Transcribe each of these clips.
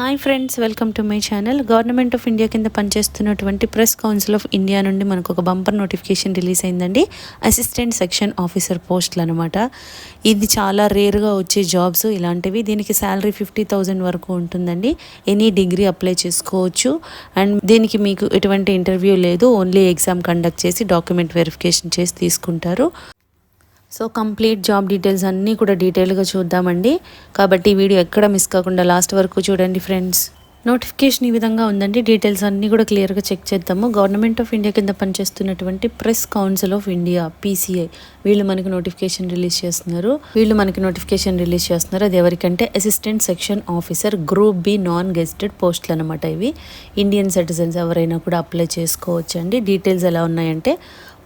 Hi friends welcome to my channel government of India కింద పనిచేస్తున్నటువంటి press council of India నుండి మనకు ఒక బంపర్ నోటిఫికేషన్ రిలీజ్ అయిందండి. అసిస్టెంట్ సెక్షన్ ఆఫీసర్ పోస్టులు అనమాట ఇది చాలా రేర్గా వచ్చే జాబ్స్ ఇలాంటివి. దీనికి శాలరీ ఫిఫ్టీ థౌజండ్ వరకు ఉంటుందండి. ఎనీ డిగ్రీ అప్లై చేసుకోవచ్చు. అండ్ దీనికి మీకు ఎటువంటి ఇంటర్వ్యూ లేదు. ఓన్లీ ఎగ్జామ్ కండక్ట్ చేసి డాక్యుమెంట్ వెరిఫికేషన్ చేసి తీసుకుంటారు. సో కంప్లీట్ జాబ్ డీటెయిల్స్ అన్నీ కూడా డీటెయిల్గా చూద్దామండి. కాబట్టి వీడియో ఎక్కడ మిస్ కాకుండా లాస్ట్ వరకు చూడండి ఫ్రెండ్స్. నోటిఫికేషన్ ఈ విధంగా ఉందండి. డీటెయిల్స్ అన్నీ కూడా క్లియర్గా చెక్ చేద్దాము. గవర్నమెంట్ ఆఫ్ ఇండియా కింద పనిచేస్తున్నటువంటి press council of India PCI వీళ్ళు మనకి నోటిఫికేషన్ రిలీజ్ చేస్తున్నారు. వీళ్ళు మనకి నోటిఫికేషన్ రిలీజ్ చేస్తున్నారు. అది ఎవరికంటే assistant section officer group B non gazetted పోస్టులు అనమాట ఇవి. ఇండియన్ సిటిజన్స్ ఎవరైనా కూడా అప్లై చేసుకోవచ్చు అండి డీటెయిల్స్ ఎలా ఉన్నాయంటే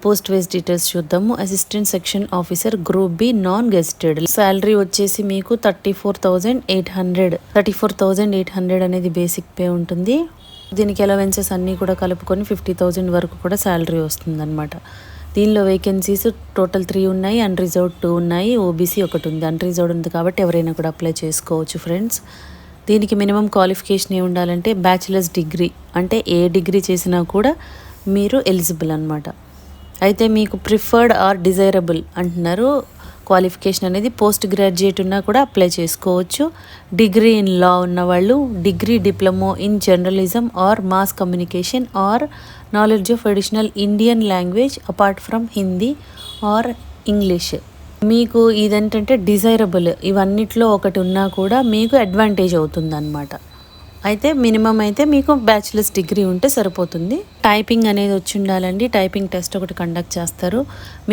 పోస్ట్ వేస్ డీటెయిల్స్ చూద్దాము. Assistant section officer group B non gazetted salary వచ్చేసి మీకు thirty four thousand eight hundred. Thirty four thousand eight hundred అనేది బేసిక్ పే ఉంటుంది. దీనికి అలవెన్సెస్ అన్నీ కూడా కలుపుకొని ఫిఫ్టీ థౌజండ్ వరకు కూడా శాలరీ వస్తుందన్నమాట. దీనిలో వేకెన్సీస్ టోటల్ త్రీ ఉన్నాయి అన్రిజర్వ్డ్ టూ ఉన్నాయి ఓబీసీ ఒకటి ఉంది. అన్రిజర్వ్డ్ ఉంది కాబట్టి ఎవరైనా కూడా అప్లై చేసుకోవచ్చు ఫ్రెండ్స్. దీనికి మినిమం క్వాలిఫికేషన్ ఏ ఉండాలంటే బ్యాచిలర్స్ డిగ్రీ. అంటే ఏ డిగ్రీ చేసినా కూడా మీరు ఎలిజిబుల్ అనమాట అయితే మీకు ప్రిఫర్డ్ ఆర్ డిజైరబుల్ అంటున్నారు. క్వాలిఫికేషన్ అనేది పోస్ట్ గ్రాడ్యుయేట్ ఉన్నా కూడా అప్లై చేసుకోవచ్చు. డిగ్రీ ఇన్ లా ఉన్న వాళ్ళు degree diploma in journalism or mass communication or knowledge of additional Indian language apart from Hindi or English మీకు ఇదేంటంటే డిజైరబుల్ ఇవన్నిట్లో ఒకటి ఉన్నా కూడా మీకు అడ్వాంటేజ్ అవుతుంది అనమాట అయితే మినిమం అయితే మీకు బ్యాచిలర్స్ డిగ్రీ ఉంటే సరిపోతుంది. టైపింగ్ అనేది వచ్చి ఉండాలండి. టైపింగ్ టెస్ట్ ఒకటి కండక్ట్ చేస్తారు.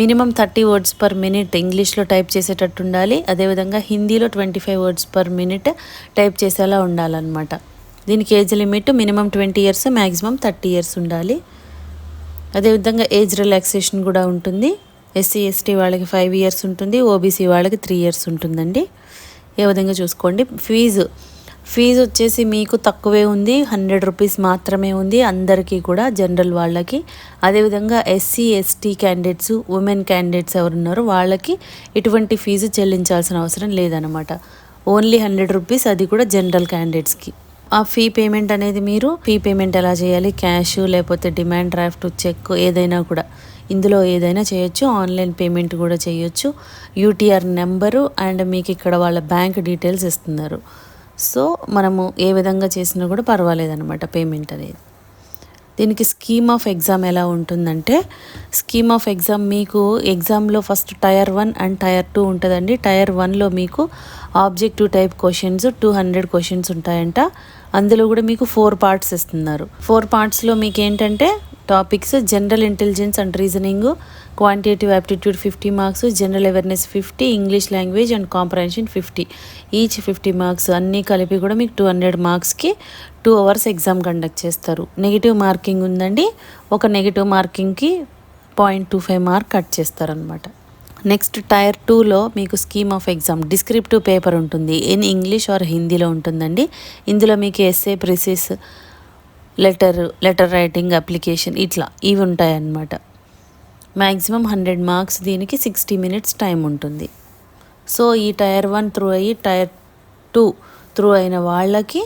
Minimum thirty words per minute ఇంగ్లీష్లో టైప్ చేసేటట్టు ఉండాలి. అదేవిధంగా హిందీలో twenty five words per minute type చేసేలా ఉండాలన్నమాట. దీనికి age limit minimum twenty years maximum thirty years ఉండాలి. అదేవిధంగా ఏజ్ రిలాక్సేషన్ కూడా ఉంటుంది. ఎస్సీ ఎస్టీ వాళ్ళకి ఫైవ్ ఇయర్స్ ఉంటుంది. ఓబీసీ వాళ్ళకి త్రీ ఇయర్స్ ఉంటుందండి. ఏ విధంగా చూసుకోండి. ఫీజు ఫీజు వచ్చేసి మీకు తక్కువే ఉంది హండ్రెడ్ రూపీస్ మాత్రమే ఉంది అందరికీ కూడా జనరల్ వాళ్ళకి. అదేవిధంగా SC ST candidates women candidates ఎవరున్నారో వాళ్ళకి ఎటువంటి ఫీజు చెల్లించాల్సిన అవసరం లేదనమాట ఓన్లీ హండ్రెడ్ రూపీస్ అది కూడా జనరల్ క్యాండిడేట్స్కి. ఆ ఫీ పేమెంట్ అనేది మీరు ఫీ పేమెంట్ ఎలా చేయాలి? క్యాష్ లేకపోతే డిమాండ్ డ్రాఫ్ట్ చెక్ ఏదైనా కూడా. ఇందులో ఏదైనా చేయొచ్చు ఆన్లైన్ పేమెంట్ కూడా చేయొచ్చు. యూటీఆర్ నెంబరు అండ్ మీకు ఇక్కడ వాళ్ళ బ్యాంక్ డీటెయిల్స్ ఇస్తున్నారు. సో మనము ఏ విధంగా చేసినా కూడా పర్వాలేదన్నమాట పేమెంట్ అనేది. దీనికి స్కీమ్ ఆఫ్ ఎగ్జామ్ ఎలా ఉంటుందంటే స్కీమ్ ఆఫ్ ఎగ్జామ్ మీకు ఎగ్జామ్లో first tier one and tier two ఉంటుందండి. టైర్ వన్లో మీకు objective type questions two hundred questions ఉంటాయంట. అందులో కూడా మీకు ఫోర్ పార్ట్స్ ఇస్తున్నారు. ఫోర్ పార్ట్స్లో మీకు ఏంటంటే topics general intelligence and reasoning quantitative aptitude fifty marks general awareness fifty English language and comprehension fifty each fifty marks అన్నీ కలిపి కూడా మీకు టూ హండ్రెడ్ మార్క్స్కి టూ అవర్స్ ఎగ్జామ్ కండక్ట్ చేస్తారు. నెగిటివ్ మార్కింగ్ ఉందండి ఒక negative మార్కింగ్కి point two five mark cut చేస్తారనమాట next tier టూలో మీకు scheme of exam descriptive paper ఉంటుంది. ఇన్ ఇంగ్లీష్ ఆర్ హిందీలో ఉంటుందండి. ఇందులో మీకు essay precis letter letter writing application ఇట్లా ఇవి ఉంటాయన్నమాట. మ్యాక్సిమం హండ్రెడ్ మార్క్స్ దీనికి సిక్స్టీ మినిట్స్ టైం ఉంటుంది. సో ఈ టైర్ వన్ త్రూ అయ్యి టైర్ టూ త్రూ అయిన వాళ్ళకి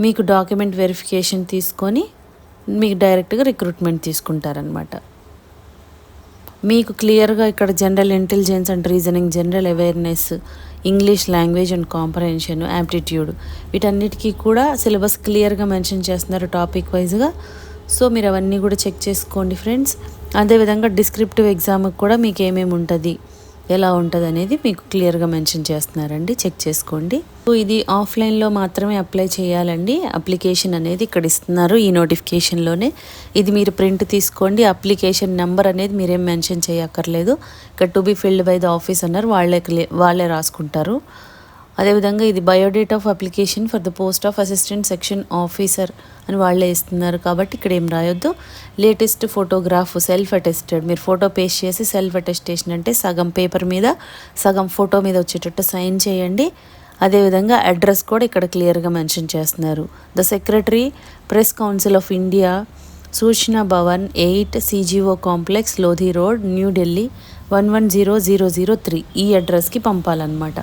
మీకు డాక్యుమెంట్ వెరిఫికేషన్ తీసుకొని మీకు డైరెక్ట్గా రిక్రూట్మెంట్ తీసుకుంటారనమాట మీకు క్లియర్గా ఇక్కడ general intelligence and reasoning general awareness English language and comprehension aptitude వీటన్నిటికీ కూడా సిలబస్ క్లియర్గా మెన్షన్ చేస్తున్నారు టాపిక్ వైజ్గా సో మీరు అవన్నీ కూడా చెక్ చేసుకోండి ఫ్రెండ్స్ అదేవిధంగా డిస్క్రిప్టివ్ ఎగ్జామ్కి కూడా మీకు ఏమేమి ఉంటుంది? ఎలా ఉంటుంది అనేది మీకు క్లియర్గా మెన్షన్ చేస్తున్నారండి. చెక్ చేసుకోండి. సో ఇది ఆఫ్లైన్లో మాత్రమే అప్లై చేయాలండి. అప్లికేషన్ అనేది ఇక్కడ ఇస్తున్నారు ఈ నోటిఫికేషన్లోనే. ఇది మీరు ప్రింట్ తీసుకోండి. అప్లికేషన్ నెంబర్ అనేది మీరేం మెన్షన్ చేయక్కర్లేదు. ఇక్కడ to be filled by the office అన్నారు. వాళ్ళే వాళ్ళే రాసుకుంటారు. అదేవిధంగా ఇది biodata of application for the post of assistant section officer అని వాళ్ళే ఇస్తున్నారు కాబట్టి ఇక్కడ ఏం రాయొద్దు. Latest photograph self attested. మీరు ఫోటో పేస్ట్ చేసి సెల్ఫ్ అటెస్టేషన్ అంటే సగం పేపర్ మీద సగం ఫోటో మీద వచ్చేటట్టు సైన్ చేయండి. అదేవిధంగా అడ్రస్ కూడా ఇక్కడ క్లియర్గా మెన్షన్ చేస్తున్నారు. The secretary press council of India Soochna Bhawan eight CGO complex Lodhi road New Delhi one one zero zero zero three. ఈ అడ్రస్కి పంపాలన్నమాట.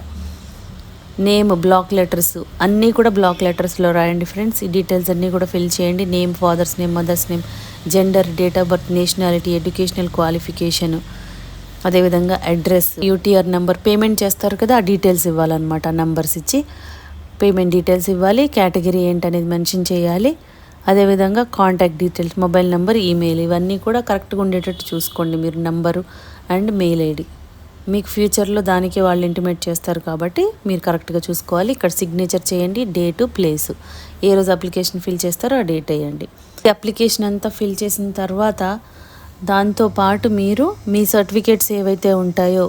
నేమ్ బ్లాక్ లెటర్స్ అన్నీ కూడా బ్లాక్ లెటర్స్లో రాయండి ఫ్రెండ్స్. ఈ డీటెయిల్స్ అన్నీ కూడా ఫిల్ చేయండి. Name father's name mother's name gender date of birth nationality educational qualification అదేవిధంగా అడ్రస్ యూటీఆర్ నెంబర్ పేమెంట్ చేస్తారు కదా ఆ డీటెయిల్స్ ఇవ్వాలన్నమాట. నంబర్స్ ఇచ్చి పేమెంట్ డీటెయిల్స్ ఇవ్వాలి. కేటగిరీ ఏంటనేది మెన్షన్ చేయాలి. అదేవిధంగా contact details mobile number email ఇవన్నీ కూడా కరెక్ట్గా ఉండేటట్టు చూసుకోండి మీరు నంబరు అండ్ మెయిల్ ఐడి. మీకు ఫ్యూచర్లో దానికి వాళ్ళు ఇంటిమేట్ చేస్తారు కాబట్టి మీరు కరెక్ట్గా చూసుకోవాలి. ఇక్కడ సిగ్నేచర్ చేయండి. డేటు ప్లేసు ఏ రోజు అప్లికేషన్ ఫిల్ చేస్తారో ఆ డేట్ వేయండి. అప్లికేషన్ అంతా ఫిల్ చేసిన తర్వాత దాంతో పాటు మీరు మీ సర్టిఫికేట్స్ ఏవైతే ఉంటాయో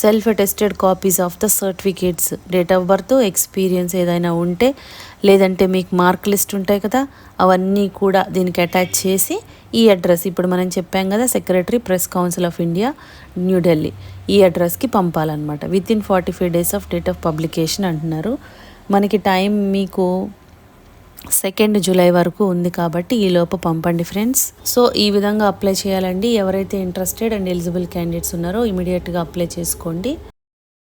self attested copies of the certificates date of birth experience ఏదైనా ఉంటే లేదంటే మీకు మార్క్ లిస్ట్ ఉంటాయి కదా అవన్నీ కూడా దీనికి అటాచ్ చేసి ఈ అడ్రస్ ఇప్పుడు మనం చెప్పాం కదా secretary press council of India New Delhi ఈ అడ్రస్కి పంపాలన్నమాట. Within forty five days of date of publication అంటున్నారు. మనకి టైం మీకు సెకండ్ జూలై వరకు ఉంది కాబట్టి ఈ లోపు పంపండి ఫ్రెండ్స్ సో ఈ విధంగా అప్లై చేయాలండి. ఎవరైతే ఇంట్రెస్టెడ్ అండ్ ఎలిజిబుల్ క్యాండిడేట్స్ ఉన్నారో ఇమీడియట్గా అప్లై చేసుకోండి.